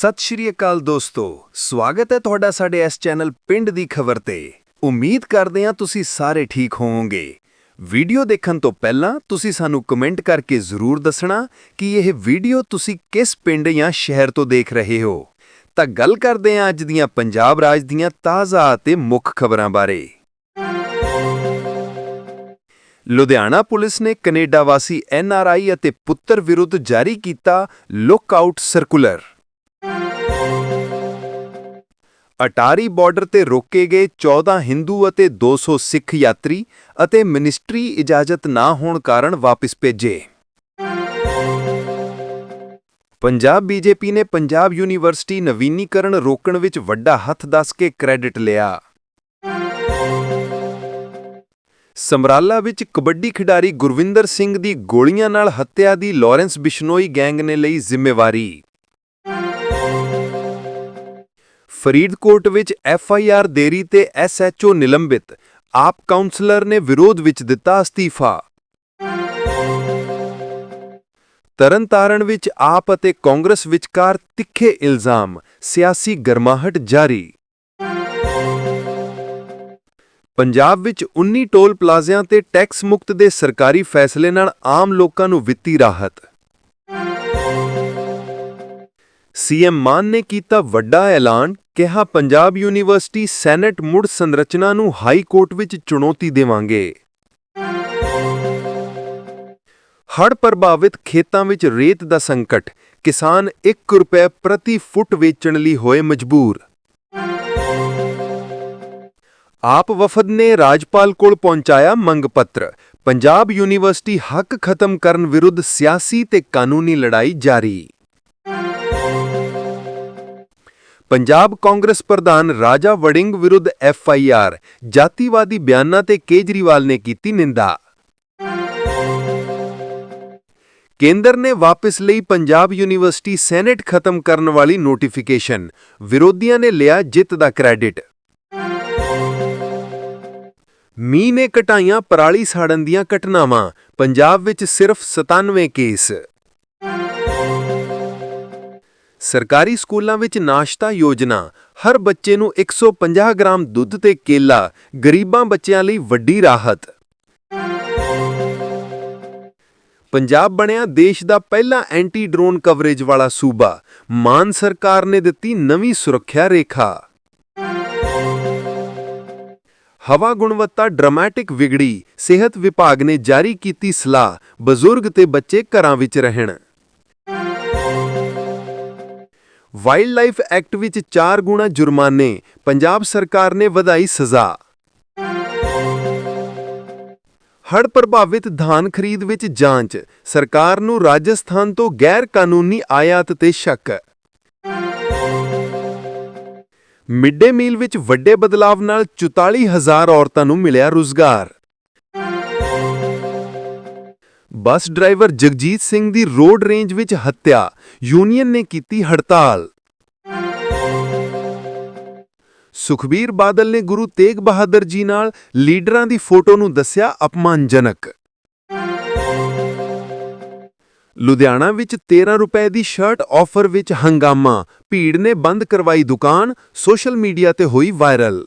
ਸਤਿ ਸ਼੍ਰੀ ਅਕਾਲ ਦੋਸਤੋ, ਸਵਾਗਤ ਹੈ ਤੁਹਾਡਾ ਸਾਡੇ ਇਸ ਚੈਨਲ ਪਿੰਡ ਦੀ ਖਬਰ ਤੇ। ਉਮੀਦ ਕਰਦੇ ਹਾਂ ਤੁਸੀਂ ਸਾਰੇ ਠੀਕ ਹੋਵੋਗੇ। ਵੀਡੀਓ ਦੇਖਣ ਤੋਂ ਪਹਿਲਾਂ ਤੁਸੀਂ ਸਾਨੂੰ ਕਮੈਂਟ ਕਰਕੇ ਜ਼ਰੂਰ ਦੱਸਣਾ ਕਿ ਇਹ ਵੀਡੀਓ ਤੁਸੀਂ ਕਿਸ ਪਿੰਡ ਜਾਂ ਸ਼ਹਿਰ ਤੋਂ ਦੇਖ ਰਹੇ ਹੋ। ਤਾਂ ਗੱਲ ਕਰਦੇ ਹਾਂ ਅੱਜ ਦੀਆਂ ਪੰਜਾਬ ਰਾਜ ਦੀਆਂ ਤਾਜ਼ਾ ਅਤੇ ਮੁੱਖ ਖਬਰਾਂ ਬਾਰੇ। ਲੁਧਿਆਣਾ ਪੁਲਿਸ ਨੇ ਕੈਨੇਡਾ ਵਾਸੀ ਐਨਆਰਆਈ ਅਤੇ ਪੁੱਤਰ ਵਿਰੁੱਧ ਜਾਰੀ ਕੀਤਾ look out circular. Attari border ਤੇ ਰੋਕੇ ਗਏ 14 ਹਿੰਦੂ ਅਤੇ 200 ਸਿੱਖ ਯਾਤਰੀ ਅਤੇ ਮਿਨਿਸਟਰੀ ਇਜਾਜ਼ਤ ਨਾ ਹੋਣ ਕਾਰਨ ਵਾਪਸ ਭੇਜੇ। ਪੰਜਾਬ ਬੀਜੇਪੀ ਨੇ ਪੰਜਾਬ ਯੂਨੀਵਰਸਿਟੀ ਨਵੀਨੀਕਰਨ ਰੋਕਣ ਵਿੱਚ ਵੱਡਾ ਹੱਥ ਦੱਸ ਕੇ ਕ੍ਰੈਡਿਟ ਲਿਆ। ਸਮਰਾਲਾ ਵਿੱਚ ਕਬੱਡੀ ਖਿਡਾਰੀ ਗੁਰਵਿੰਦਰ ਸਿੰਘ ਦੀ ਗੋਲੀਆਂ ਨਾਲ ਹੱਤਿਆ ਦੀ ਲਾਰੈਂਸ ਬਿਸ਼ਨੋਈ ਗੈਂਗ ਨੇ ਲਈ ਜ਼ਿੰਮੇਵਾਰੀ। ਫਰੀਦਕੋਟ ਵਿੱਚ ਐਫ ਆਈ ਆਰ ਦੇਰੀ ਤੇ ਐਸ ਐਚ ਓ ਨਿਲੰਬਿਤ। ਆਪ ਕਾਉਂਸਲਰ ਨੇ ਵਿਰੋਧ ਵਿੱਚ ਦਿੱਤਾ ਅਸਤੀਫਾ। ਤਰਨਤਾਰਨ ਵਿੱਚ ਆਪ ਅਤੇ ਕਾਂਗਰਸ ਵਿਚਕਾਰ ਤਿੱਖੇ ਇਲਜ਼ਾਮ, ਸਿਆਸੀ ਗਰਮਾਹਟ ਜਾਰੀ। ਪੰਜਾਬ ਵਿੱਚ 19 ਟੋਲ ਪਲਾਜ਼ਿਆਂ ਤੇ ਟੈਕਸ ਮੁਕਤ ਦੇ ਸਰਕਾਰੀ ਫੈਸਲੇ ਨਾਲ ਆਮ ਲੋਕਾਂ ਨੂੰ ਵਿੱਤੀ ਰਾਹਤ। ਸੀਐਮ ਮਾਨ ਨੇ ਕੀਤਾ ਵੱਡਾ ਐਲਾਨ, ਕਿਹਾ ਪੰਜਾਬ ਯੂਨੀਵਰਸਿਟੀ ਸੈਨੇਟ ਮੁੜ ਸੰਰਚਨਾ ਨੂੰ ਹਾਈ ਕੋਰਟ ਵਿੱਚ ਚੁਣੌਤੀ ਦੇਵਾਂਗੇ। ਹੜ ਪ੍ਰਭਾਵਿਤ ਖੇਤਾਂ ਵਿੱਚ ਰੇਤ ਦਾ ਸੰਕਟ, ਕਿਸਾਨ 1 ਰੁਪਏ ਪ੍ਰਤੀ ਫੁੱਟ ਵੇਚਣ ਲਈ ਹੋਏ ਮਜਬੂਰ। ਆਪ ਵਫਦ ਨੇ ਰਾਜਪਾਲ ਕੋਲ ਪਹੁੰਚਾਇਆ ਮੰਗ ਪੱਤਰ। ਪੰਜਾਬ ਯੂਨੀਵਰਸਿਟੀ ਹੱਕ ਖਤਮ ਕਰਨ ਵਿਰੁੱਧ ਸਿਆਸੀ ਤੇ ਕਾਨੂੰਨੀ ਲੜਾਈ ਜਾਰੀ। ਪੰਜਾਬ ਕਾਂਗਰਸ ਪ੍ਰਧਾਨ ਰਾਜਾ ਵੜਿੰਗ ਵਿਰੁੱਧ ਐਫ ਆਈ ਆਰ, ਜਾਤੀਵਾਦੀ ਬਿਆਨਾਂ ਤੇ ਕੇਜਰੀਵਾਲ ਨੇ ਕੀਤੀ ਨਿੰਦਾ। ਕੇਂਦਰ ਨੇ ਵਾਪਸ ਲਈ ਪੰਜਾਬ ਯੂਨੀਵਰਸਿਟੀ ਸੈਨੇਟ ਖਤਮ ਕਰਨ ਵਾਲੀ ਨੋਟੀਫਿਕੇਸ਼ਨ, ਵਿਰੋਧੀਆਂ ਨੇ ਲਿਆ ਜਿੱਤ ਦਾ ਕ੍ਰੈਡਿਟ। ਮੀਂਹ ਨੇ ਘਟਾਈਆਂ ਪਰਾਲੀ ਸਾੜਨ ਦੀਆਂ ਘਟਨਾਵਾਂ, ਪੰਜਾਬ ਵਿੱਚ ਸਿਰਫ 97 ਕੇਸ। ਸਰਕਾਰੀ ਸਕੂਲਾਂ ਵਿੱਚ ਨਾਸ਼ਤਾ ਯੋਜਨਾ, ਹਰ ਬੱਚੇ ਨੂੰ 150 ਗ੍ਰਾਮ ਦੁੱਧ ਤੇ ਕੇਲਾ, ਗਰੀਬਾਂ ਬੱਚਿਆਂ ਲਈ ਵੱਡੀ ਰਾਹਤ। ਪੰਜਾਬ ਬਣਿਆ ਦੇਸ਼ ਦਾ ਪਹਿਲਾ ਐਂਟੀ ਡਰੋਨ ਕਵਰੇਜ ਵਾਲਾ ਸੂਬਾ, ਮਾਨ ਸਰਕਾਰ ਨੇ ਦਿੱਤੀ ਨਵੀਂ ਸੁਰੱਖਿਆ ਰੇਖਾ। ਹਵਾ ਗੁਣਵੱਤਾ ਡਰਾਮੈਟਿਕ ਵਿਗੜੀ, ਸਿਹਤ ਵਿਭਾਗ ਨੇ ਜਾਰੀ ਕੀਤੀ ਸਲਾਹ, ਬਜ਼ੁਰਗ ਤੇ ਬੱਚੇ ਘਰਾਂ ਵਿੱਚ ਰਹਿਣ। ਵਾਈਲਡ ਲਾਈਫ ਐਕਟ ਵਿੱਚ 4 ਗੁਣਾ ਜੁਰਮਾਨੇ, ਪੰਜਾਬ ਸਰਕਾਰ ਨੇ ਵਧਾਈ ਸਜ਼ਾ। ਹੜ੍ਹ ਪ੍ਰਭਾਵਿਤ ਧਾਨ ਖਰੀਦ ਵਿੱਚ ਜਾਂਚ, ਸਰਕਾਰ ਨੂੰ ਰਾਜਸਥਾਨ ਤੋਂ ਗੈਰ ਕਾਨੂੰਨੀ ਆਯਾਤ ਤੇ ਸ਼ੱਕ। ਮਿਡ ਡੇ ਮੀਲ ਵਿੱਚ ਵੱਡੇ ਬਦਲਾਵ ਨਾਲ 44000 ਔਰਤਾਂ ਨੂੰ ਮਿਲਿਆ ਰੁਜ਼ਗਾਰ। ਬੱਸ ਡਰਾਈਵਰ ਜਗਜੀਤ ਸਿੰਘ ਦੀ ਰੋਡ ਰੇਂਜ ਵਿੱਚ ਹੱਤਿਆ। ਯੂਨੀਅਨ ਨੇ ਕੀਤੀ ਹੜਤਾਲ। ਸੁਖਬੀਰ ਬਾਦਲ ਨੇ ਗੁਰੂ ਤੇਗ ਬਹਾਦਰ ਜੀ ਨਾਲ ਲੀਡਰਾਂ ਦੀ ਫੋਟੋ ਨੂੰ ਦੱਸਿਆ ਅਪਮਾਨਜਨਕ। ਲੁਧਿਆਣਾ ਵਿੱਚ 13 ਰੁਪਏ ਦੀ ਸ਼ਰਟ ਆਫਰ ਵਿੱਚ ਹੰਗਾਮਾ। ਭੀੜ ਨੇ ਬੰਦ ਕਰਵਾਈ ਦੁਕਾਨ, ਸੋਸ਼ਲ ਮੀਡੀਆ ਤੇ ਹੋਈ ਵਾਇਰਲ।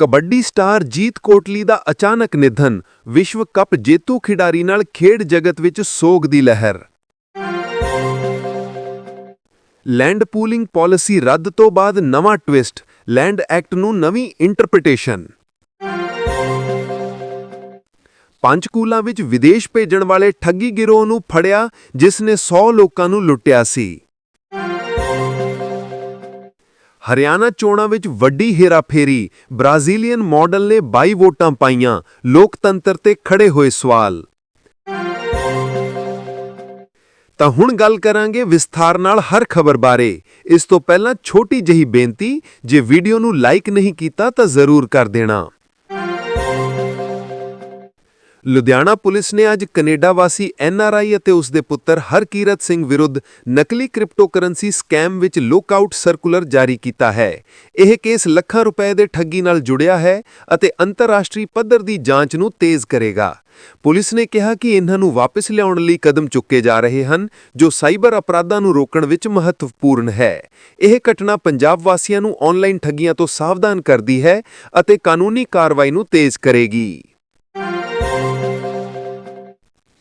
ਕਬੱਡੀ ਸਟਾਰ ਜੀਤ ਕੋਟਲੀ ਦਾ ਅਚਾਨਕ ਨਿਧਨ, ਵਿਸ਼ਵ ਕੱਪ ਜੇਤੂ ਖਿਡਾਰੀ ਨਾਲ ਖੇਡ ਜਗਤ ਵਿੱਚ ਸੋਗ ਦੀ ਲਹਿਰ। ਲੈਂਡ ਪੂਲਿੰਗ ਪਾਲਿਸੀ ਰੱਦ ਤੋਂ ਬਾਅਦ ਨਵਾਂ ਟਵਿਸਟ, ਲੈਂਡ ਐਕਟ ਨੂੰ ਨਵੀਂ ਇੰਟਰਪ੍ਰੀਟੇਸ਼ਨ ਪੰਚਕੂਲਾ ਵਿੱਚ ਵਿਦੇਸ਼ ਭੇਜਣ ਵਾਲੇ ਠੱਗੀ ਗਿਰੋਹ ਨੂੰ ਫੜਿਆ, ਜਿਸ ਨੇ 100 ਲੋਕਾਂ ਨੂੰ ਲੁੱਟਿਆ ਸੀ। ਹਰਿਆਣਾ ਚੋਣਾਂ ਵਿੱਚ ਵੱਡੀ ਹੇਰਾਫੇਰੀ, ਬ੍ਰਾਜ਼ੀਲੀਅਨ ਮਾਡਲ ਨੇ 22 ਵੋਟਾਂ ਪਾਈਆਂ, ਲੋਕਤੰਤਰ ਤੇ ਖੜੇ ਹੋਏ ਸਵਾਲ। ਤਾਂ ਹੁਣ ਗੱਲ ਕਰਾਂਗੇ ਵਿਸਥਾਰ ਨਾਲ ਹਰ ਖਬਰ ਬਾਰੇ। ਇਸ ਤੋਂ ਪਹਿਲਾਂ ਛੋਟੀ ਜਿਹੀ ਬੇਨਤੀ, ਜੇ ਵੀਡੀਓ ਨੂੰ ਲਾਈਕ ਨਹੀਂ ਕੀਤਾ ਤਾਂ ਜ਼ਰੂਰ ਕਰ ਦੇਣਾ। ਲੁਧਿਆਣਾ ਪੁਲਿਸ ਨੇ ਅੱਜ ਕੈਨੇਡਾ ਵਾਸੀ ਐਨਆਰਆਈ ਅਤੇ ਉਸ ਦੇ ਪੁੱਤਰ ਹਰਕੀਰਤ ਸਿੰਘ ਵਿਰੁੱਧ ਨਕਲੀ ਕ੍ਰਿਪਟੋਕਰੰਸੀ ਸਕੈਮ ਵਿੱਚ ਲੁੱਕਆਊਟ ਸਰਕੂਲਰ ਜਾਰੀ ਕੀਤਾ ਹੈ। ਇਹ ਕੇਸ ਲੱਖਾਂ ਰੁਪਏ ਦੇ ਠੱਗੀ ਨਾਲ ਜੁੜਿਆ ਹੈ ਅਤੇ ਅੰਤਰਰਾਸ਼ਟਰੀ ਪੱਧਰ ਦੀ ਜਾਂਚ ਨੂੰ ਤੇਜ਼ ਕਰੇਗਾ। ਪੁਲਿਸ ਨੇ ਕਿਹਾ ਕਿ ਇਹਨਾਂ ਨੂੰ ਵਾਪਸ ਲਿਆਉਣ ਲਈ ਕਦਮ ਚੁੱਕੇ ਜਾ ਰਹੇ ਹਨ, ਜੋ ਸਾਈਬਰ ਅਪਰਾਧਾਂ ਨੂੰ ਰੋਕਣ ਵਿੱਚ ਮਹੱਤਵਪੂਰਨ ਹੈ। ਇਹ ਘਟਨਾ ਪੰਜਾਬ ਵਾਸੀਆਂ ਨੂੰ ਆਨਲਾਈਨ ਠੱਗੀਆਂ ਤੋਂ ਸਾਵਧਾਨ ਕਰਦੀ ਹੈ ਅਤੇ ਕਾਨੂੰਨੀ ਕਾਰਵਾਈ ਨੂੰ ਤੇਜ਼ ਕਰੇਗੀ।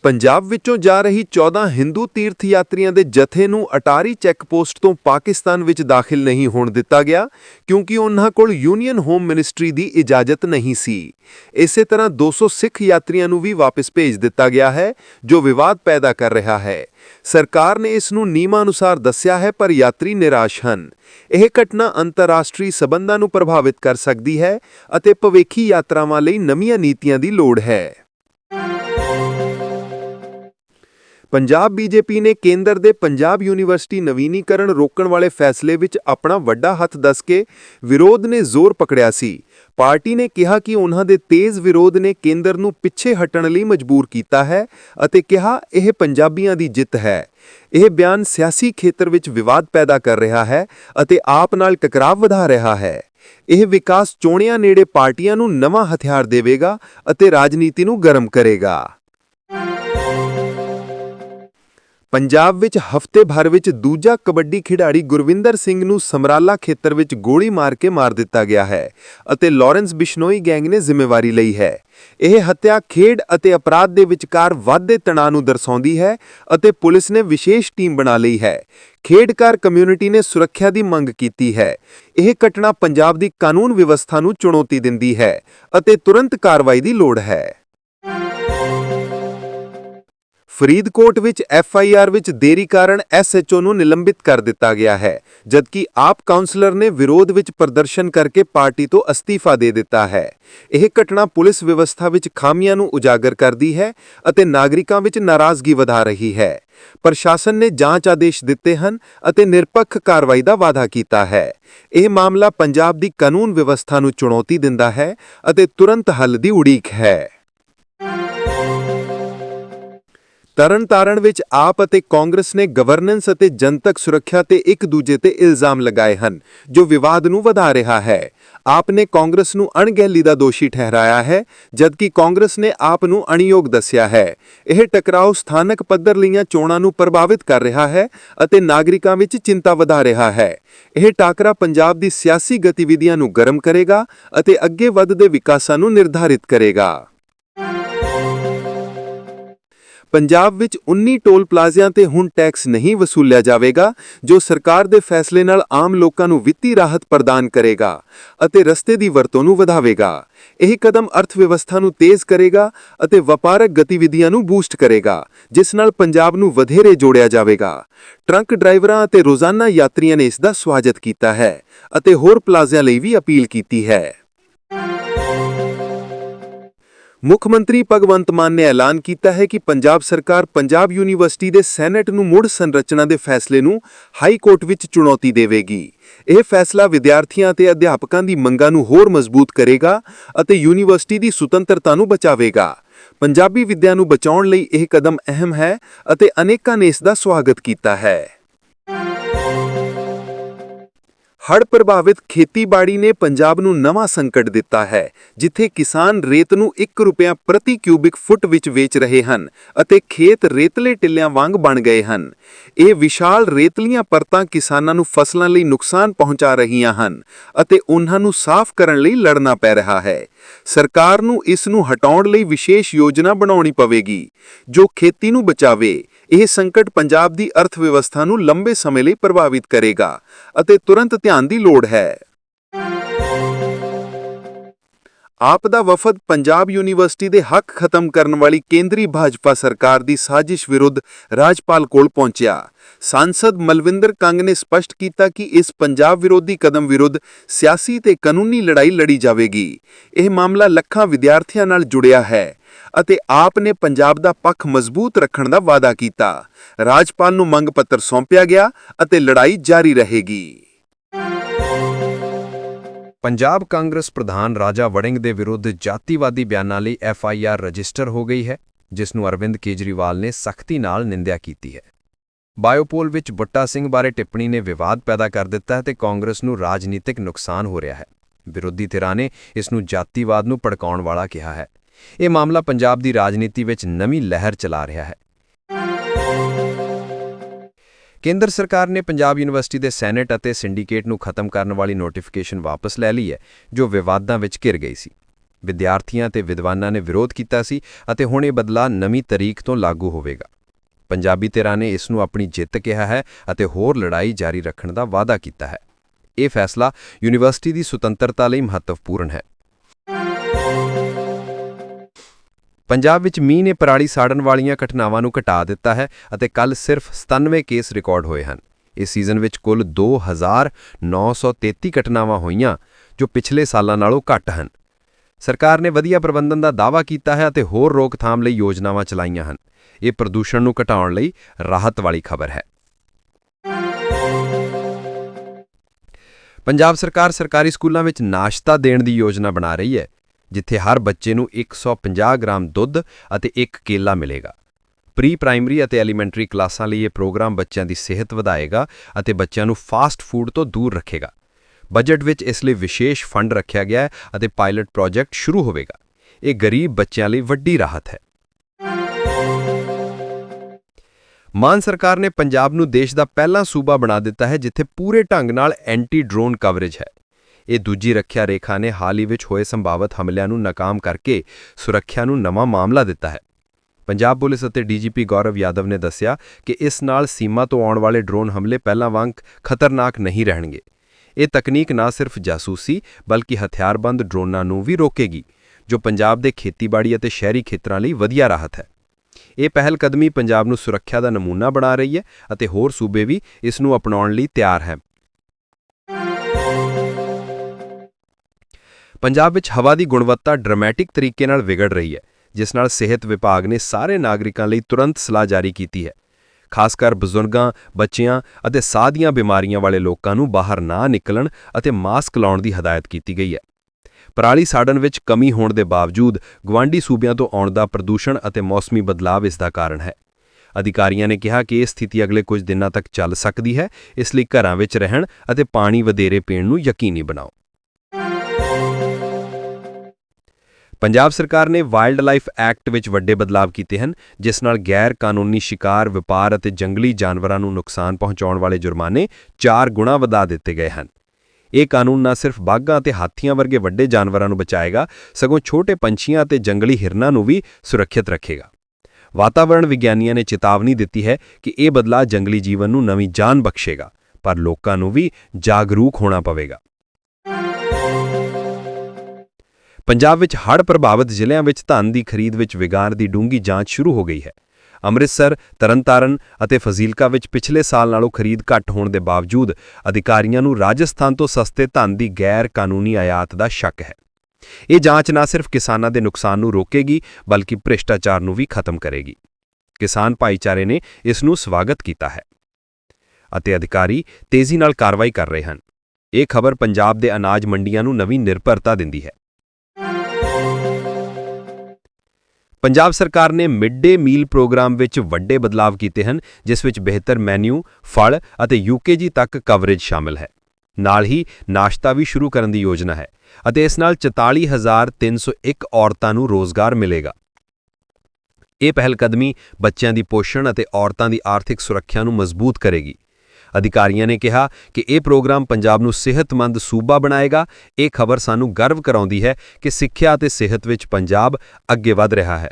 ਪੰਜਾਬ ਵਿੱਚੋਂ ਜਾ ਰਹੀ 14 ਹਿੰਦੂ ਤੀਰਥ ਯਾਤਰੀਆਂ ਦੇ ਜਥੇ ਨੂੰ ਅਟਾਰੀ ਚੈੱਕ ਪੋਸਟ ਤੋਂ ਪਾਕਿਸਤਾਨ ਵਿੱਚ ਦਾਖਲ ਨਹੀਂ ਹੋਣ ਦਿੱਤਾ ਗਿਆ, ਕਿਉਂਕਿ ਉਹਨਾਂ ਕੋਲ ਯੂਨੀਅਨ ਹੋਮ ਮਿਨਿਸਟਰੀ ਦੀ ਇਜਾਜ਼ਤ ਨਹੀਂ ਸੀ। ਇਸੇ ਤਰ੍ਹਾਂ 200 ਸਿੱਖ ਯਾਤਰੀਆਂ ਨੂੰ ਵੀ ਵਾਪਸ ਭੇਜ ਦਿੱਤਾ ਗਿਆ ਹੈ, ਜੋ ਵਿਵਾਦ ਪੈਦਾ ਕਰ ਰਿਹਾ ਹੈ। ਸਰਕਾਰ ਨੇ ਇਸ ਨੂੰ ਨਿਯਮਾਂ ਅਨੁਸਾਰ ਦੱਸਿਆ ਹੈ, ਪਰ ਯਾਤਰੀ ਨਿਰਾਸ਼ ਹਨ। ਇਹ ਘਟਨਾ ਅੰਤਰਰਾਸ਼ਟਰੀ ਸਬੰਧਾਂ ਨੂੰ ਪ੍ਰਭਾਵਿਤ ਕਰ ਸਕਦੀ ਹੈ ਅਤੇ ਭਵਿੱਖੀ ਯਾਤਰਾਵਾਂ ਲਈ ਨਵੀਆਂ ਨੀਤੀਆਂ ਦੀ ਲੋੜ ਹੈ। ਪੰਜਾਬ ਬੀਜੇਪੀ ਨੇ ਕੇਂਦਰ ਦੇ ਪੰਜਾਬ ਯੂਨੀਵਰਸਿਟੀ ਨਵੀਨੀਕਰਨ ਰੋਕਣ ਵਾਲੇ ਫੈਸਲੇ ਵਿੱਚ ਆਪਣਾ ਵੱਡਾ ਹੱਥ ਦੱਸ ਕੇ ਵਿਰੋਧ ਨੇ ਜ਼ੋਰ ਪਕੜਿਆ ਸੀ। ਪਾਰਟੀ ਨੇ ਕਿਹਾ ਕਿ ਉਹਨਾਂ ਦੇ ਤੇਜ਼ ਵਿਰੋਧ ਨੇ ਕੇਂਦਰ ਨੂੰ ਪਿੱਛੇ ਹਟਣ ਲਈ ਮਜਬੂਰ ਕੀਤਾ ਹੈ ਅਤੇ ਕਿਹਾ ਇਹ ਪੰਜਾਬੀਆਂ ਦੀ ਜਿੱਤ ਹੈ। ਇਹ ਬਿਆਨ ਸਿਆਸੀ ਖੇਤਰ ਵਿੱਚ ਵਿਵਾਦ ਪੈਦਾ ਕਰ ਰਿਹਾ ਹੈ ਅਤੇ ਆਪ ਨਾਲ ਟਕਰਾਅ ਵਧਾ ਰਿਹਾ ਹੈ। ਇਹ ਵਿਕਾਸ ਚੋਣਿਆਂ ਨੇੜੇ ਪਾਰਟੀਆਂ ਨੂੰ ਨਵਾਂ ਹਥਿਆਰ ਦੇਵੇਗਾ ਅਤੇ ਰਾਜਨੀਤੀ ਨੂੰ ਗਰਮ ਕਰੇਗਾ। ਪੰਜਾਬ ਵਿੱਚ ਹਫ਼ਤੇ ਭਰ ਵਿੱਚ ਦੂਜਾ ਕਬੱਡੀ ਖਿਡਾਰੀ ਗੁਰਵਿੰਦਰ ਸਿੰਘ ਨੂੰ ਸਮਰਾਲਾ ਖੇਤਰ ਵਿੱਚ ਗੋਲੀ ਮਾਰ ਕੇ ਮਾਰ ਦਿੱਤਾ ਗਿਆ ਹੈ ਅਤੇ ਲਾਰੈਂਸ ਬਿਸ਼ਨੋਈ ਗੈਂਗ ਨੇ ਜ਼ਿੰਮੇਵਾਰੀ ਲਈ ਹੈ। ਇਹ ਹੱਤਿਆ ਖੇਡ ਅਤੇ ਅਪਰਾਧ ਦੇ ਵਿਚਕਾਰ ਵਾਧੇ ਤਣਾਅ ਨੂੰ ਦਰਸਾਉਂਦੀ ਹੈ ਅਤੇ ਪੁਲਿਸ ਨੇ ਵਿਸ਼ੇਸ਼ ਟੀਮ ਬਣਾ ਲਈ ਹੈ। ਖੇਡਕਾਰ ਕਮਿਊਨਿਟੀ ਨੇ ਸੁਰੱਖਿਆ ਦੀ ਮੰਗ ਕੀਤੀ ਹੈ। ਇਹ ਘਟਨਾ ਪੰਜਾਬ ਦੀ ਕਾਨੂੰਨ ਵਿਵਸਥਾ ਨੂੰ ਚੁਣੌਤੀ ਦਿੰਦੀ ਹੈ ਅਤੇ ਤੁਰੰਤ ਕਾਰਵਾਈ ਦੀ ਲੋੜ ਹੈ। ਫਰੀਦਕੋਟ ਵਿੱਚ ਐਫ ਆਈ ਆਰ ਵਿੱਚ ਦੇਰੀ ਕਾਰਨ ਐਸ ਐਚ ਓ ਨੂੰ ਨਿਲੰਬਿਤ ਕਰ ਦਿੱਤਾ ਗਿਆ ਹੈ, ਜਦਕਿ ਆਪ ਕਾਉਂਸਲਰ ਨੇ ਵਿਰੋਧ ਵਿੱਚ ਪ੍ਰਦਰਸ਼ਨ ਕਰਕੇ ਪਾਰਟੀ ਤੋਂ ਅਸਤੀਫਾ ਦੇ ਦਿੱਤਾ ਹੈ। ਇਹ ਘਟਨਾ ਪੁਲਿਸ ਵਿਵਸਥਾ ਵਿੱਚ ਖਾਮੀਆਂ ਨੂੰ ਉਜਾਗਰ ਕਰਦੀ ਹੈ ਅਤੇ ਨਾਗਰਿਕਾਂ ਵਿੱਚ ਨਾਰਾਜ਼ਗੀ ਵਧਾ ਰਹੀ ਹੈ। ਪ੍ਰਸ਼ਾਸਨ ਨੇ ਜਾਂਚ ਆਦੇਸ਼ ਦਿੱਤੇ ਹਨ ਅਤੇ ਨਿਰਪੱਖ ਕਾਰਵਾਈ ਦਾ ਵਾਅਦਾ ਕੀਤਾ ਹੈ। ਇਹ ਮਾਮਲਾ ਪੰਜਾਬ ਦੀ ਕਾਨੂੰਨ ਵਿਵਸਥਾ ਨੂੰ ਚੁਣੌਤੀ ਦਿੰਦਾ ਹੈ ਅਤੇ ਤੁਰੰਤ ਹੱਲ ਦੀ ਉਡੀਕ ਹੈ। ਤਰਨਤਾਰਨ ਵਿੱਚ ਆਪ ਅਤੇ ਕਾਂਗਰਸ ਨੇ ਗਵਰਨੈਂਸ ਅਤੇ ਜਨਤਕ ਸੁਰੱਖਿਆ ਤੇ ਇੱਕ ਦੂਜੇ ਤੇ ਇਲਜ਼ਾਮ ਲਗਾਏ ਹਨ, ਜੋ ਵਿਵਾਦ ਨੂੰ ਵਧਾ ਰਿਹਾ ਹੈ। ਆਪ ਨੇ ਕਾਂਗਰਸ ਨੂੰ ਅਣਗਹਿਲੀ ਦਾ ਦੋਸ਼ੀ ਠਹਿਰਾਇਆ ਹੈ, ਜਦਕਿ ਕਾਂਗਰਸ ਨੇ ਆਪ ਨੂੰ ਅਣਯੋਗ ਦੱਸਿਆ ਹੈ। ਇਹ ਟਕਰਾਓ ਸਥਾਨਕ ਪੱਧਰ ਲੀਆਂ ਚੋਣਾਂ ਨੂੰ ਪ੍ਰਭਾਵਿਤ ਕਰ ਰਿਹਾ ਹੈ ਅਤੇ ਨਾਗਰਿਕਾਂ ਵਿੱਚ ਚਿੰਤਾ ਵਧਾ ਰਿਹਾ ਹੈ। ਇਹ ਟਾਕਰਾ ਪੰਜਾਬ ਦੀ ਸਿਆਸੀ ਗਤੀਵਿਧੀਆਂ ਨੂੰ ਗਰਮ ਕਰੇਗਾ ਅਤੇ ਅੱਗੇ ਵੱਧਦੇ ਵਿਕਾਸਾਂ ਨੂੰ ਨਿਰਧਾਰਿਤ ਕਰੇਗਾ। ਪੰਜਾਬ ਵਿੱਚ 19 ਟੋਲ ਪਲਾਜ਼ਿਆਂ ਤੇ ਹੁਣ ਟੈਕਸ ਨਹੀਂ ਵਸੂਲਿਆ ਜਾਵੇਗਾ, ਜੋ ਸਰਕਾਰ ਦੇ ਫੈਸਲੇ ਨਾਲ ਆਮ ਲੋਕਾਂ ਨੂੰ ਵਿੱਤੀ ਰਾਹਤ ਪ੍ਰਦਾਨ ਕਰੇਗਾ ਅਤੇ ਰਸਤੇ ਦੀ ਵਰਤੋਂ ਨੂੰ ਵਧਾਵੇਗਾ। ਇਹ ਕਦਮ ਅਰਥ ਵਿਵਸਥਾ ਨੂੰ ਤੇਜ਼ ਕਰੇਗਾ ਅਤੇ ਵਪਾਰਕ ਗਤੀਵਿਧੀਆਂ ਨੂੰ ਬੂਸਟ ਕਰੇਗਾ, ਜਿਸ ਨਾਲ ਪੰਜਾਬ ਨੂੰ ਵਧੇਰੇ ਜੋੜਿਆ ਜਾਵੇਗਾ। ਟਰੱਕ ਡਰਾਈਵਰਾਂ ਅਤੇ ਰੋਜ਼ਾਨਾ ਯਾਤਰੀਆਂ ਨੇ ਇਸ ਦਾ ਸਵਾਗਤ ਕੀਤਾ ਹੈ ਅਤੇ ਹੋਰ ਪਲਾਜ਼ਿਆਂ ਲਈ ਵੀ ਅਪੀਲ ਕੀਤੀ ਹੈ। ਮੁੱਖ ਮੰਤਰੀ ਭਗਵੰਤ ਮਾਨ ਨੇ ਐਲਾਨ ਕੀਤਾ ਹੈ ਕਿ ਪੰਜਾਬ ਸਰਕਾਰ ਪੰਜਾਬ ਯੂਨੀਵਰਸਿਟੀ ਦੇ ਸੈਨੇਟ ਨੂੰ ਮੁੜ ਸੰਰਚਨਾ ਦੇ ਫੈਸਲੇ ਨੂੰ ਹਾਈ ਕੋਰਟ ਵਿੱਚ ਚੁਣੌਤੀ ਦੇਵੇਗੀ। ਇਹ ਫੈਸਲਾ ਵਿਦਿਆਰਥੀਆਂ ਅਤੇ ਅਧਿਆਪਕਾਂ ਦੀ ਮੰਗਾਂ ਨੂੰ ਹੋਰ ਮਜ਼ਬੂਤ ਕਰੇਗਾ ਅਤੇ ਯੂਨੀਵਰਸਿਟੀ ਦੀ ਸੁਤੰਤਰਤਾ ਨੂੰ ਬਚਾਵੇਗਾ। ਪੰਜਾਬੀ ਵਿਦਿਆ ਨੂੰ ਬਚਾਉਣ ਲਈ ਇਹ ਕਦਮ ਅਹਿਮ ਹੈ ਅਤੇ ਅਨੇਕਾਂ ਨੇ ਇਸ ਦਾ ਸਵਾਗਤ ਕੀਤਾ ਹੈ। ਹੜ੍ਹ ਪ੍ਰਭਾਵਿਤ ਖੇਤੀਬਾੜੀ ਨੇ ਪੰਜਾਬ ਨੂੰ ਨਵਾਂ ਸੰਕਟ ਦਿੱਤਾ ਹੈ, ਜਿੱਥੇ ਕਿਸਾਨ ਰੇਤ ਨੂੰ 1 ਰੁਪਿਆ ਪ੍ਰਤੀ ਕਿਊਬਿਕ ਫੁੱਟ ਵਿੱਚ ਵੇਚ ਰਹੇ ਹਨ ਅਤੇ ਖੇਤ ਰੇਤਲੇ ਟਿੱਲਿਆਂ ਵਾਂਗ ਬਣ ਗਏ ਹਨ। ਇਹ ਵਿਸ਼ਾਲ ਰੇਤਲੀਆਂ ਪਰਤਾਂ ਕਿਸਾਨਾਂ ਨੂੰ ਫਸਲਾਂ ਲਈ ਨੁਕਸਾਨ ਪਹੁੰਚਾ ਰਹੀਆਂ ਹਨ ਅਤੇ ਉਹਨਾਂ ਨੂੰ ਸਾਫ਼ ਕਰਨ ਲਈ ਲੜਨਾ ਪੈ ਰਿਹਾ ਹੈ। ਸਰਕਾਰ ਨੂੰ ਇਸ ਨੂੰ ਹਟਾਉਣ ਲਈ ਵਿਸ਼ੇਸ਼ ਯੋਜਨਾ ਬਣਾਉਣੀ ਪਵੇਗੀ, ਜੋ ਖੇਤੀ ਨੂੰ ਬਚਾਵੇ। ਇਹ ਸੰਕਟ ਪੰਜਾਬ ਦੀ ਅਰਥ ਵਿਵਸਥਾ ਨੂੰ ਲੰਬੇ ਸਮੇਂ ਲਈ ਪ੍ਰਭਾਵਿਤ ਕਰੇਗਾ ਅਤੇ ਤੁਰੰਤ ਧਿਆਨ ਦੀ ਲੋੜ ਹੈ। ਆਪ ਦਾ ਵਫਦ ਪੰਜਾਬ ਯੂਨੀਵਰਸਿਟੀ ਦੇ ਹੱਕ ਖਤਮ ਕਰਨ ਵਾਲੀ ਕੇਂਦਰੀ ਭਾਜਪਾ ਸਰਕਾਰ ਦੀ ਸਾਜ਼ਿਸ਼ ਵਿਰੁੱਧ ਰਾਜਪਾਲ ਕੋਲ ਪਹੁੰਚਿਆ। ਸਾਂਸਦ ਮਲਵਿੰਦਰ ਕੰਗ ਨੇ ਸਪਸ਼ਟ ਕੀਤਾ ਕਿ ਇਸ ਪੰਜਾਬ ਵਿਰੋਧੀ ਕਦਮ ਵਿਰੁੱਧ ਸਿਆਸੀ ਤੇ ਕਾਨੂੰਨੀ ਲੜਾਈ ਲੜੀ ਜਾਵੇਗੀ। ਇਹ ਮਾਮਲਾ ਲੱਖਾਂ ਵਿਦਿਆਰਥੀਆਂ ਨਾਲ ਜੁੜਿਆ ਹੈ। ਅਤੇ ਆਪ ਨੇ ਪੰਜਾਬ ਦਾ ਪੱਖ ਮਜ਼ਬੂਤ ਰੱਖਣ ਦਾ ਵਾਅਦਾ ਕੀਤਾ। ਰਾਜਪਾਲ ਨੂੰ ਮੰਗ ਪੱਤਰ ਸੌਂਪਿਆ ਗਿਆ ਅਤੇ ਲੜਾਈ ਜਾਰੀ ਰਹੇਗੀ। ਪੰਜਾਬ ਕਾਂਗਰਸ ਪ੍ਰਧਾਨ ਰਾਜਾ ਵੜਿੰਗ ਦੇ ਵਿਰੁੱਧ ਜਾਤੀਵਾਦੀ ਬਿਆਨਾਂ ਲਈ ਐਫ ਆਈ ਆਰ ਰਜਿਸਟਰ ਹੋ ਗਈ ਹੈ, ਜਿਸ ਨੂੰ ਅਰਵਿੰਦ ਕੇਜਰੀਵਾਲ ਨੇ ਸਖਤੀ ਨਾਲ ਨਿੰਦਿਆ ਕੀਤੀ ਹੈ। ਬਾਇਓਪੋਲ ਵਿੱਚ ਬੁੱਟਾ ਸਿੰਘ ਬਾਰੇ ਟਿੱਪਣੀ ਨੇ ਵਿਵਾਦ ਪੈਦਾ ਕਰ ਦਿੱਤਾ ਹੈ ਤੇ ਕਾਂਗਰਸ ਨੂੰ ਰਾਜਨੀਤਿਕ ਨੁਕਸਾਨ ਹੋ ਰਿਹਾ ਹੈ। ਵਿਰੋਧੀ ਧਿਰਾਂ ਨੇ ਇਸ ਨੂੰ ਜਾਤੀਵਾਦ ਨੂੰ ਭੜਕਾਉਣ ਵਾਲਾ ਕਿਹਾ ਹੈ। ਇਹ ਮਾਮਲਾ ਪੰਜਾਬ ਦੀ ਰਾਜਨੀਤੀ ਵਿੱਚ ਨਵੀਂ ਲਹਿਰ ਚਲਾ ਰਿਹਾ ਹੈ। ਕੇਂਦਰ ਸਰਕਾਰ ਨੇ ਪੰਜਾਬ ਯੂਨੀਵਰਸਿਟੀ ਦੇ ਸੈਨੇਟ ਅਤੇ ਸਿੰਡੀਕੇਟ ਨੂੰ ਖਤਮ ਕਰਨ ਵਾਲੀ ਨੋਟੀਫਿਕੇਸ਼ਨ ਵਾਪਸ ਲੈ ਲਈ ਹੈ, ਜੋ ਵਿਵਾਦਾਂ ਵਿੱਚ ਘਿਰ ਗਈ ਸੀ। ਵਿਦਿਆਰਥੀਆਂ ਤੇ ਵਿਦਵਾਨਾਂ ਨੇ ਵਿਰੋਧ ਕੀਤਾ ਸੀ ਅਤੇ ਹੁਣ ਇਹ ਬਦਲਾਅ ਨਵੀਂ ਤਰੀਕ ਤੋਂ ਲਾਗੂ ਹੋਵੇਗਾ। ਪੰਜਾਬੀ ਧਿਰਾਂ ਨੇ ਇਸ ਨੂੰ ਆਪਣੀ ਜਿੱਤ ਕਿਹਾ ਹੈ ਅਤੇ ਹੋਰ ਲੜਾਈ ਜਾਰੀ ਰੱਖਣ ਦਾ ਵਾਅਦਾ ਕੀਤਾ ਹੈ। ਇਹ ਫੈਸਲਾ ਯੂਨੀਵਰਸਿਟੀ ਦੀ ਸੁਤੰਤਰਤਾ ਲਈ ਮਹੱਤਵਪੂਰਨ ਹੈ। ਪੰਜਾਬ ਵਿੱਚ ਮੀਂਹ ਨੇ ਪਰਾਲੀ ਸਾੜਨ ਵਾਲੀਆਂ ਘਟਨਾਵਾਂ ਨੂੰ ਘਟਾ ਦਿੱਤਾ ਹੈ ਅਤੇ ਕੱਲ ਸਿਰਫ 97 ਕੇਸ ਰਿਕਾਰਡ ਹੋਏ ਹਨ। ਇਸ ਸੀਜ਼ਨ ਵਿੱਚ ਕੁੱਲ 2933 ਘਟਨਾਵਾਂ ਹੋਈਆਂ, ਜੋ ਪਿਛਲੇ ਸਾਲਾਂ ਨਾਲੋਂ ਘੱਟ ਹਨ। ਸਰਕਾਰ ਨੇ ਵਧੀਆ ਪ੍ਰਬੰਧਨ ਦਾ ਦਾਅਵਾ ਕੀਤਾ ਹੈ ਅਤੇ ਹੋਰ ਰੋਕਥਾਮ ਲਈ ਯੋਜਨਾਵਾਂ ਚਲਾਈਆਂ ਹਨ। ਇਹ ਪ੍ਰਦੂਸ਼ਣ ਨੂੰ ਘਟਾਉਣ ਲਈ ਰਾਹਤ ਵਾਲੀ ਖਬਰ ਹੈ। ਪੰਜਾਬ ਸਰਕਾਰ ਸਰਕਾਰੀ ਸਕੂਲਾਂ ਵਿੱਚ ਨਾਸ਼ਤਾ ਦੇਣ ਦੀ ਯੋਜਨਾ ਬਣਾ ਰਹੀ ਹੈ। ਜਿੱਥੇ ਹਰ ਬੱਚੇ ਨੂੰ 150 ਗ੍ਰਾਮ ਦੁੱਧ ਅਤੇ ਇੱਕ ਕੇਲਾ ਮਿਲੇਗਾ। ਪ੍ਰੀ ਪ੍ਰਾਇਮਰੀ ਅਤੇ ਐਲੀਮੈਂਟਰੀ ਕਲਾਸਾਂ ਲਈ ਇਹ ਪ੍ਰੋਗਰਾਮ ਬੱਚਿਆਂ ਦੀ ਸਿਹਤ ਵਧਾਏਗਾ ਅਤੇ ਬੱਚਿਆਂ ਨੂੰ ਫਾਸਟ ਫੂਡ ਤੋਂ ਦੂਰ ਰੱਖੇਗਾ। ਬਜਟ ਵਿੱਚ ਇਸ ਲਈ ਵਿਸ਼ੇਸ਼ ਫੰਡ ਰੱਖਿਆ ਗਿਆ ਹੈ ਅਤੇ ਪਾਇਲਟ ਪ੍ਰੋਜੈਕਟ ਸ਼ੁਰੂ ਹੋਵੇਗਾ। ਇਹ ਗਰੀਬ ਬੱਚਿਆਂ ਲਈ ਵੱਡੀ ਰਾਹਤ ਹੈ। ਮਾਨ ਸਰਕਾਰ ਨੇ ਪੰਜਾਬ ਨੂੰ ਦੇਸ਼ ਦਾ ਪਹਿਲਾ ਸੂਬਾ ਬਣਾ ਦਿੱਤਾ ਹੈ, ਜਿੱਥੇ ਪੂਰੇ ਢੰਗ ਨਾਲ ਐਂਟੀ ਡਰੋਨ ਕਵਰੇਜ ਹੈ। ਇਹ ਦੂਜੀ ਰੱਖਿਆ ਰੇਖਾ ਨੇ ਹਾਲ ਹੀ ਵਿੱਚ ਹੋਏ ਸੰਭਾਵਤ ਹਮਲਿਆਂ ਨੂੰ ਨਾਕਾਮ ਕਰਕੇ ਸੁਰੱਖਿਆ ਨੂੰ ਨਵਾਂ ਮਾਮਲਾ ਦਿੱਤਾ ਹੈ। ਪੰਜਾਬ ਪੁਲਿਸ ਅਤੇ ਡੀਜੀਪੀ ਗੌਰਵ ਯਾਦਵ ਨੇ ਦੱਸਿਆ ਕਿ ਇਸ ਨਾਲ ਸੀਮਾ ਤੋਂ ਆਉਣ ਵਾਲੇ ਡਰੋਨ ਹਮਲੇ ਪਹਿਲਾਂ ਵਾਂਗ ਖਤਰਨਾਕ ਨਹੀਂ ਰਹਿਣਗੇ। ਇਹ ਤਕਨੀਕ ਨਾ ਸਿਰਫ ਜਾਸੂਸੀ, ਬਲਕਿ ਹਥਿਆਰਬੰਦ ਡਰੋਨਾਂ ਨੂੰ ਵੀ ਰੋਕੇਗੀ, ਜੋ ਪੰਜਾਬ ਦੇ ਖੇਤੀਬਾੜੀ ਅਤੇ ਸ਼ਹਿਰੀ ਖੇਤਰਾਂ ਲਈ ਵਧੀਆ ਰਾਹਤ ਹੈ। ਇਹ ਪਹਿਲ ਕਦਮੀ ਪੰਜਾਬ ਨੂੰ ਸੁਰੱਖਿਆ ਦਾ ਨਮੂਨਾ ਬਣਾ ਰਹੀ ਹੈ ਅਤੇ ਹੋਰ ਸੂਬੇ ਵੀ ਇਸ ਨੂੰ ਅਪਣਾਉਣ ਲਈ ਤਿਆਰ ਹੈ। ਪੰਜਾਬ ਵਿੱਚ ਹਵਾ ਦੀ ਗੁਣਵੱਤਾ ਡਰਾਮੈਟਿਕ ਤਰੀਕੇ ਨਾਲ ਵਿਗੜ ਰਹੀ ਹੈ, ਜਿਸ ਨਾਲ ਸਿਹਤ ਵਿਭਾਗ ਨੇ ਸਾਰੇ ਨਾਗਰਿਕਾਂ ਲਈ ਤੁਰੰਤ ਸਲਾਹ ਜਾਰੀ ਕੀਤੀ ਹੈ। ਖਾਸ ਕਰ ਬਜ਼ੁਰਗਾਂ, ਬੱਚਿਆਂ ਅਤੇ ਸਾਹ ਦੀਆਂ ਬਿਮਾਰੀਆਂ ਵਾਲੇ ਲੋਕਾਂ ਨੂੰ ਬਾਹਰ ਨਾ ਨਿਕਲਣ ਅਤੇ ਮਾਸਕ ਲਾਉਣ ਦੀ ਹਦਾਇਤ ਕੀਤੀ ਗਈ ਹੈ। ਪਰਾਲੀ ਸਾੜਨ ਵਿੱਚ ਕਮੀ ਹੋਣ ਦੇ ਬਾਵਜੂਦ ਗਵਾਂਡੀ ਸੂਬਿਆਂ ਤੋਂ ਆਉਣ ਦਾ ਪ੍ਰਦੂਸ਼ਣ ਅਤੇ ਮੌਸਮੀ ਬਦਲਾਅ ਇਸ ਦਾ ਕਾਰਨ ਹੈ। ਅਧਿਕਾਰੀਆਂ ਨੇ ਕਿਹਾ ਕਿ ਇਹ ਸਥਿਤੀ ਅਗਲੇ ਕੁਝ ਦਿਨਾਂ ਤੱਕ ਚੱਲ ਸਕਦੀ ਹੈ, ਇਸ ਲਈ ਘਰਾਂ ਵਿੱਚ ਰਹਿਣ ਅਤੇ ਪਾਣੀ ਵਧੇਰੇ ਪੀਣ ਨੂੰ ਯਕੀਨੀ ਬਣਾਓ। ਪੰਜਾਬ ਸਰਕਾਰ ਨੇ ਵਾਈਲਡ ਲਾਈਫ ਐਕਟ ਵਿੱਚ ਵੱਡੇ ਬਦਲਾਅ ਕੀਤੇ ਹਨ, ਜਿਸ ਨਾਲ ਗੈਰ ਕਾਨੂੰਨੀ ਸ਼ਿਕਾਰ, ਵਪਾਰ ਅਤੇ ਜੰਗਲੀ ਜਾਨਵਰਾਂ ਨੂੰ ਨੁਕਸਾਨ ਪਹੁੰਚਾਉਣ ਵਾਲੇ ਜੁਰਮਾਨੇ 4 ਗੁਣਾ ਵਧਾ ਦਿੱਤੇ ਗਏ ਹਨ। ਇਹ ਕਾਨੂੰਨ ਨਾ ਸਿਰਫ ਬਾਘਾਂ ਅਤੇ ਹਾਥੀਆਂ ਵਰਗੇ ਵੱਡੇ ਜਾਨਵਰਾਂ ਨੂੰ ਬਚਾਏਗਾ, ਸਗੋਂ ਛੋਟੇ ਪੰਛੀਆਂ ਅਤੇ ਜੰਗਲੀ ਹਿਰਨਾਂ ਨੂੰ ਵੀ ਸੁਰੱਖਿਅਤ ਰੱਖੇਗਾ। ਵਾਤਾਵਰਣ ਵਿਗਿਆਨੀਆਂ ਨੇ ਚੇਤਾਵਨੀ ਦਿੱਤੀ ਹੈ ਕਿ ਇਹ ਬਦਲਾਅ ਜੰਗਲੀ ਜੀਵਨ ਨੂੰ ਨਵੀਂ ਜਾਨ ਬਖਸ਼ੇਗਾ, ਪਰ ਲੋਕਾਂ ਨੂੰ ਵੀ ਜਾਗਰੂਕ ਹੋਣਾ ਪਵੇਗਾ। ਪੰਜਾਬ ਵਿੱਚ ਹੜ੍ਹ ਪ੍ਰਭਾਵਿਤ ਜ਼ਿਲ੍ਹਿਆਂ ਵਿੱਚ ਧਨ ਦੀ ਖਰੀਦ ਵਿੱਚ ਵਿਗਾੜ ਦੀ ਡੂੰਗੀ ਜਾਂਚ ਸ਼ੁਰੂ ਹੋ ਗਈ ਹੈ। ਅੰਮ੍ਰਿਤਸਰ, ਤਰਨਤਾਰਨ ਅਤੇ ਫਜ਼ੀਲਕਾ ਵਿੱਚ ਪਿਛਲੇ ਸਾਲ ਨਾਲੋਂ ਖਰੀਦ ਘੱਟ ਹੋਣ ਦੇ ਬਾਵਜੂਦ ਅਧਿਕਾਰੀਆਂ ਨੂੰ ਰਾਜਸਥਾਨ ਤੋਂ ਸਸਤੇ ਧਨ ਦੀ ਗੈਰ ਕਾਨੂੰਨੀ ਆਯਾਤ ਦਾ ਸ਼ੱਕ ਹੈ। ਇਹ ਜਾਂਚ ਨਾ ਸਿਰਫ ਕਿਸਾਨਾਂ ਦੇ ਨੁਕਸਾਨ ਨੂੰ ਰੋਕੇਗੀ, ਬਲਕਿ ਭ੍ਰਿਸ਼ਟਾਚਾਰ ਨੂੰ ਵੀ ਖਤਮ ਕਰੇਗੀ। ਕਿਸਾਨ ਭਾਈਚਾਰੇ ਨੇ ਇਸ ਨੂੰ ਸਵਾਗਤ ਕੀਤਾ ਹੈ। ਅਤੇ ਅਧਿਕਾਰੀ ਤੇਜ਼ੀ ਨਾਲ ਕਾਰਵਾਈ ਕਰ ਰਹੇ ਹਨ। ਇਹ ਖਬਰ ਪੰਜਾਬ ਦੇ ਅਨਾਜ ਮੰਡੀਆਂ ਨੂੰ ਨਵੀਂ ਨਿਰਭਰਤਾ ਦਿੰਦੀ ਹੈ। ਪੰਜਾਬ ਸਰਕਾਰ ਨੇ ਮਿਡ ਡੇ ਮੀਲ ਪ੍ਰੋਗਰਾਮ ਵਿੱਚ ਵੱਡੇ ਬਦਲਾਅ ਕੀਤੇ ਹਨ, ਜਿਸ ਵਿੱਚ ਬਿਹਤਰ ਮੈਨੂ ਫਲ ਅਤੇ ਯੂਕੇਜੀ ਤੱਕ ਕਵਰੇਜ ਸ਼ਾਮਲ ਹੈ। ਨਾਲ ਹੀ ਨਾਸ਼ਤਾ ਵੀ ਸ਼ੁਰੂ ਕਰਨ ਦੀ ਯੋਜਨਾ ਹੈ ਅਤੇ ਇਸ ਨਾਲ 44301 ਔਰਤਾਂ ਨੂੰ ਰੋਜ਼ਗਾਰ ਮਿਲੇਗਾ। ਇਹ ਪਹਿਲ ਕਦਮੀ ਬੱਚਿਆਂ ਦੀ ਪੋਸ਼ਣ ਅਤੇ ਔਰਤਾਂ ਦੀ ਆਰਥਿਕ ਸੁਰੱਖਿਆ ਨੂੰ ਮਜ਼ਬੂਤ ਕਰੇਗੀ। ਅਧਿਕਾਰੀਆਂ ਨੇ ਕਿਹਾ ਕਿ ਇਹ ਪ੍ਰੋਗਰਾਮ ਪੰਜਾਬ ਨੂੰ ਸਿਹਤਮੰਦ ਸੂਬਾ ਬਣਾਏਗਾ। ਇਹ ਖਬਰ ਸਾਨੂੰ ਗਰਵ ਕਰਾਉਂਦੀ ਹੈ ਕਿ ਸਿੱਖਿਆ ਅਤੇ ਸਿਹਤ ਵਿੱਚ ਪੰਜਾਬ ਅੱਗੇ ਵਧ ਰਿਹਾ ਹੈ।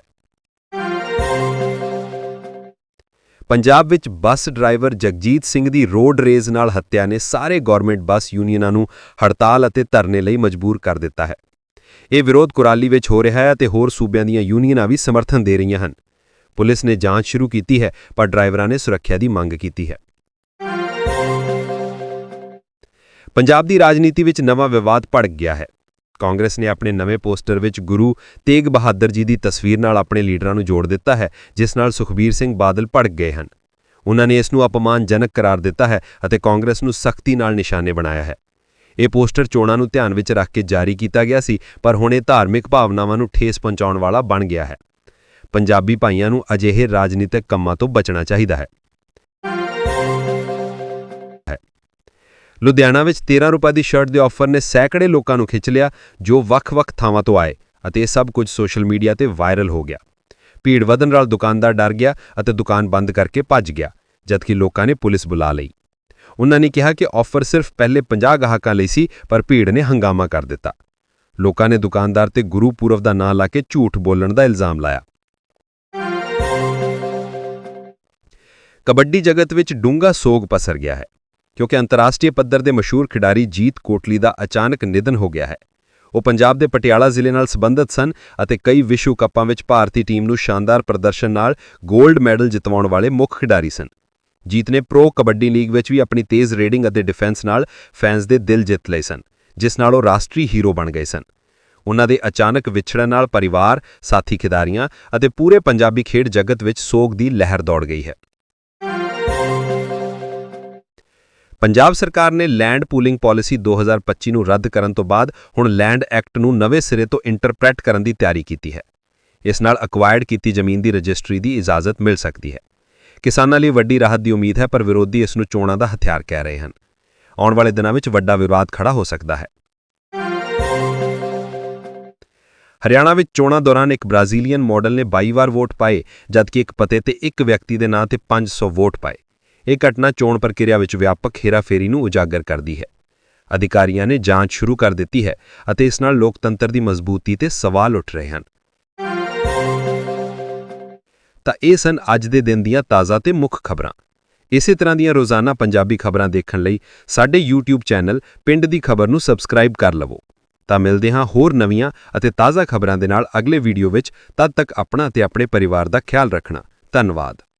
ਪੰਜਾਬ ਵਿੱਚ ਬੱਸ ਡਰਾਈਵਰ ਜਗਜੀਤ ਸਿੰਘ ਦੀ ਰੋਡ ਰੇਜ਼ ਨਾਲ ਹੱਤਿਆ ਨੇ ਸਾਰੇ ਗਵਰਨਮੈਂਟ ਬੱਸ ਯੂਨੀਅਨਾਂ ਨੂੰ ਹੜਤਾਲ ਅਤੇ ਧਰਨੇ ਲਈ ਮਜਬੂਰ ਕਰ ਦਿੱਤਾ ਹੈ। ਇਹ ਵਿਰੋਧ ਕੁਰਾਲੀ ਵਿੱਚ ਹੋ ਰਿਹਾ ਹੈ ਅਤੇ ਹੋਰ ਸੂਬਿਆਂ ਦੀਆਂ ਯੂਨੀਅਨਾਂ ਵੀ ਸਮਰਥਨ ਦੇ ਰਹੀਆਂ ਹਨ। ਪੁਲਿਸ ਨੇ ਜਾਂਚ ਸ਼ੁਰੂ ਕੀਤੀ ਹੈ, ਪਰ ਡਰਾਈਵਰਾਂ ਨੇ ਸੁਰੱਖਿਆ ਦੀ ਮੰਗ ਕੀਤੀ ਹੈ। ਪੰਜਾਬ ਦੀ ਰਾਜਨੀਤੀ ਵਿੱਚ ਨਵਾਂ ਵਿਵਾਦ ਭੜਕ ਗਿਆ ਹੈ। ਕਾਂਗਰਸ ਨੇ ਆਪਣੇ ਨਵੇਂ ਪੋਸਟਰ ਵਿੱਚ ਗੁਰੂ ਤੇਗ ਬਹਾਦਰ ਜੀ ਦੀ ਤਸਵੀਰ ਨਾਲ ਆਪਣੇ ਲੀਡਰਾਂ ਨੂੰ ਜੋੜ ਦਿੱਤਾ ਹੈ, ਜਿਸ ਨਾਲ ਸੁਖਬੀਰ ਸਿੰਘ ਬਾਦਲ ਭੜਕ ਗਏ ਹਨ। ਉਹਨਾਂ ਨੇ ਇਸ ਨੂੰ ਅਪਮਾਨਜਨਕ ਕਰਾਰ ਦਿੱਤਾ ਹੈ ਅਤੇ ਕਾਂਗਰਸ ਨੂੰ ਸਖਤੀ ਨਾਲ ਨਿਸ਼ਾਨੇ ਬਣਾਇਆ ਹੈ। ਇਹ ਪੋਸਟਰ ਚੋਣਾਂ ਨੂੰ ਧਿਆਨ ਵਿੱਚ ਰੱਖ ਕੇ ਜਾਰੀ ਕੀਤਾ ਗਿਆ ਸੀ, ਪਰ ਹੁਣ ਇਹ ਧਾਰਮਿਕ ਭਾਵਨਾਵਾਂ ਨੂੰ ਠੇਸ ਪਹੁੰਚਾਉਣ ਵਾਲਾ ਬਣ ਗਿਆ ਹੈ। ਪੰਜਾਬੀ ਭਾਈਆਂ ਨੂੰ ਅਜਿਹੇ ਰਾਜਨੀਤਿਕ ਕੰਮਾਂ ਤੋਂ ਬਚਣਾ ਚਾਹੀਦਾ ਹੈ। ਲੁਧਿਆਣਾ ਵਿੱਚ 13 ਰੁਪਏ ਦੀ ਸ਼ਰਟ ਦੇ ਆਫਰ ਨੇ ਸੈਂਕੜੇ ਲੋਕਾਂ ਨੂੰ ਖਿੱਚ ਲਿਆ, ਜੋ ਵੱਖ-ਵੱਖ ਥਾਵਾਂ ਤੋਂ ਆਏ ਅਤੇ ਇਹ ਸਭ ਕੁਝ ਸੋਸ਼ਲ ਮੀਡੀਆ ਤੇ ਵਾਇਰਲ ਹੋ ਗਿਆ। ਭੀੜ ਵਧਣ ਨਾਲ ਦੁਕਾਨਦਾਰ ਡਰ ਗਿਆ ਅਤੇ ਦੁਕਾਨ ਬੰਦ ਕਰਕੇ ਭੱਜ ਗਿਆ, ਜਦਕਿ ਲੋਕਾਂ ਨੇ ਪੁਲਿਸ ਬੁਲਾ ਲਈ। ਉਹਨਾਂ ਨੇ ਕਿਹਾ ਕਿ ਆਫਰ ਸਿਰਫ ਪਹਿਲੇ 50 ਗਾਹਕਾਂ ਲਈ ਸੀ, ਪਰ ਭੀੜ ਨੇ ਹੰਗਾਮਾ ਕਰ ਦਿੱਤਾ। ਲੋਕਾਂ ਨੇ ਦੁਕਾਨਦਾਰ ਤੇ ਗੁਰੂ ਪੁਰਬ ਦਾ ਨਾਂ ਲਾ ਕੇ ਝੂਠ ਬੋਲਣ ਦਾ ਇਲਜ਼ਾਮ ਲਾਇਆ। ਕਬੱਡੀ ਜਗਤ ਵਿੱਚ ਡੂੰਘਾ ਸੋਗ ਪਸਰ ਗਿਆ ਹੈ। ਕਿਉਂਕਿ ਅੰਤਰਰਾਸ਼ਟਰੀ ਪੱਧਰ ਦੇ ਮਸ਼ਹੂਰ ਖਿਡਾਰੀ ਜੀਤ ਕੋਟਲੀ ਦਾ ਅਚਾਨਕ ਨਿਧਨ ਹੋ ਗਿਆ ਹੈ। ਉਹ ਪੰਜਾਬ ਦੇ ਪਟਿਆਲਾ ਜ਼ਿਲ੍ਹੇ ਨਾਲ ਸੰਬੰਧਿਤ ਸਨ ਅਤੇ ਕਈ ਵਿਸ਼ਵ ਕੱਪਾਂ ਵਿੱਚ ਭਾਰਤੀ ਟੀਮ ਨੂੰ ਸ਼ਾਨਦਾਰ ਪ੍ਰਦਰਸ਼ਨ ਨਾਲ 골ਡ ਮੈਡਲ ਜਿਤਵਾਉਣ ਵਾਲੇ ਮੁੱਖ ਖਿਡਾਰੀ ਸਨ। ਜੀਤ ਨੇ ਪ੍ਰੋ ਕਬੱਡੀ ਲੀਗ ਵਿੱਚ ਵੀ ਆਪਣੀ ਤੇਜ਼ ਰੇਡਿੰਗ ਅਤੇ ਡਿਫੈਂਸ ਨਾਲ ਫੈਨਸ ਦੇ ਦਿਲ ਜਿੱਤ ਲਏ ਸਨ, ਜਿਸ ਨਾਲ ਉਹ ਰਾਸ਼ਟਰੀ ਹੀਰੋ ਬਣ ਗਏ ਸਨ। ਉਹਨਾਂ ਦੇ ਅਚਾਨਕ ਵਿਛੜਨ ਨਾਲ ਪਰਿਵਾਰ, ਸਾਥੀ ਖਿਡਾਰੀਆਂ ਅਤੇ ਪੂਰੇ ਪੰਜਾਬੀ ਖੇਡ ਜਗਤ ਵਿੱਚ ਸੋਗ ਦੀ ਲਹਿਰ ਦੌੜ ਗਈ ਹੈ। ਪੰਜਾਬ ਸਰਕਾਰ ਨੇ ਲੈਂਡ ਪੂਲਿੰਗ ਪਾਲਿਸੀ 2025 ਨੂੰ ਰੱਦ ਕਰਨ ਤੋਂ ਬਾਅਦ ਹੁਣ ਲੈਂਡ ਐਕਟ ਨੂੰ ਨਵੇਂ ਸਿਰੇ ਤੋਂ ਇੰਟਰਪ੍ਰੈਟ ਕਰਨ ਦੀ ਤਿਆਰੀ ਕੀਤੀ ਹੈ। ਇਸ ਨਾਲ ਅਕਵਾਇਰਡ ਕੀਤੀ ਜ਼ਮੀਨ ਦੀ ਰਜਿਸਟਰੀ ਦੀ ਇਜਾਜ਼ਤ ਮਿਲ ਸਕਦੀ ਹੈ। ਕਿਸਾਨਾਂ ਲਈ ਵੱਡੀ ਰਾਹਤ ਦੀ ਉਮੀਦ ਹੈ, ਪਰ ਵਿਰੋਧੀ ਇਸ ਨੂੰ ਚੋਣਾਂ ਦਾ ਹਥਿਆਰ ਕਹਿ ਰਹੇ ਹਨ। ਆਉਣ ਵਾਲੇ ਦਿਨਾਂ ਵਿੱਚ ਵੱਡਾ ਵਿਵਾਦ ਖੜਾ ਹੋ ਸਕਦਾ ਹੈ। ਹਰਿਆਣਾ ਵਿੱਚ ਚੋਣਾਂ ਦੌਰਾਨ ਇੱਕ ਬ੍ਰਾਜ਼ੀਲੀਅਨ ਮਾਡਲ ਨੇ 22 ਵਾਰ ਵੋਟ ਪਾਏ, ਜਦਕਿ ਇੱਕ ਪਤੇ ਤੇ ਇੱਕ ਵਿਅਕਤੀ ਦੇ ਨਾਂ ਤੇ 500 ਵੋਟ ਪਾਏ। ਇਹ ਘਟਨਾ ਚੋਣ ਪ੍ਰਕਿਰਿਆ ਵਿੱਚ ਵਿਆਪਕ ਹੇਰਾਫੇਰੀ ਨੂੰ ਉਜਾਗਰ ਕਰਦੀ ਹੈ। ਅਧਿਕਾਰੀਆਂ ਨੇ ਜਾਂਚ ਸ਼ੁਰੂ ਕਰ ਦਿੱਤੀ ਹੈ ਅਤੇ ਇਸ ਨਾਲ ਲੋਕਤੰਤਰ ਦੀ ਮਜ਼ਬੂਤੀ ਤੇ ਸਵਾਲ ਉੱਠ ਰਹੇ ਹਨ। ਤਾਂ ਇਹ ਸਨ ਅੱਜ ਦੇ ਦਿਨ ਦੀਆਂ ਤਾਜ਼ਾ ਤੇ ਮੁੱਖ ਖਬਰਾਂ। ਇਸੇ ਤਰ੍ਹਾਂ ਦੀਆਂ ਰੋਜ਼ਾਨਾ ਪੰਜਾਬੀ ਖਬਰਾਂ ਦੇਖਣ ਲਈ ਸਾਡੇ YouTube ਚੈਨਲ ਪਿੰਡ ਦੀ ਖਬਰ ਨੂੰ ਸਬਸਕ੍ਰਾਈਬ ਕਰ ਲਵੋ। ਤਾਂ ਮਿਲਦੇ ਹਾਂ ਹੋਰ ਨਵੀਆਂ ਅਤੇ ਤਾਜ਼ਾ ਖਬਰਾਂ ਦੇ ਨਾਲ ਅਗਲੇ ਵੀਡੀਓ ਵਿੱਚ। ਤਦ ਤੱਕ ਆਪਣਾ ਤੇ ਆਪਣੇ ਪਰਿਵਾਰ ਦਾ ਖਿਆਲ ਰੱਖਣਾ। ਧੰਨਵਾਦ।